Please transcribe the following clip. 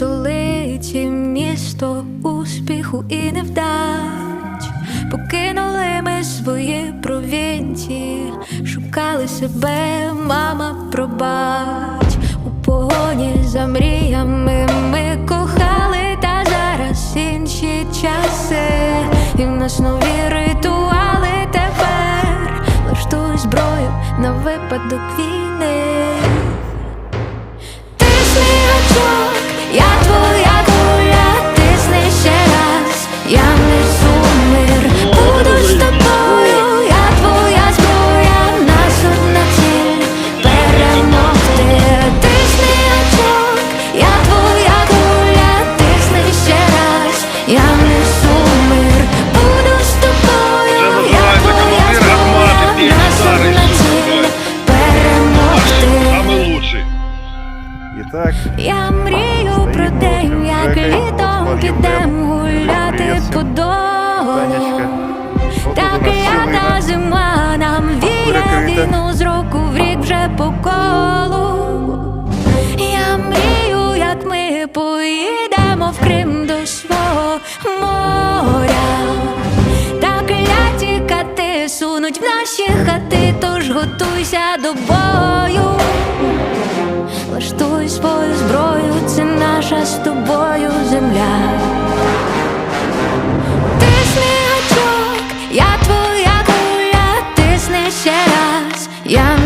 столиці місто успіху і невдач. Покинули ми свої провінції, шукали себе, мама, пробач. У погоні за мріями ми кохали, та зараз інші часи, і в нас нові ритуали тепер. Влаштуй зброю на випадок війни. Так, Я мрію про день, як літом підем гуляти по дому. Так клята зима нам віє війну з року в рік вже по колу. Я мрію, як ми поїдемо в Крим до свого моря. Так кляті кати сунуть в наші хати, тож готуйся до бою. Влаштуй свою зброю, це наша з тобою земля. Тисни гачок, я твоя куля, тисни ще раз. Я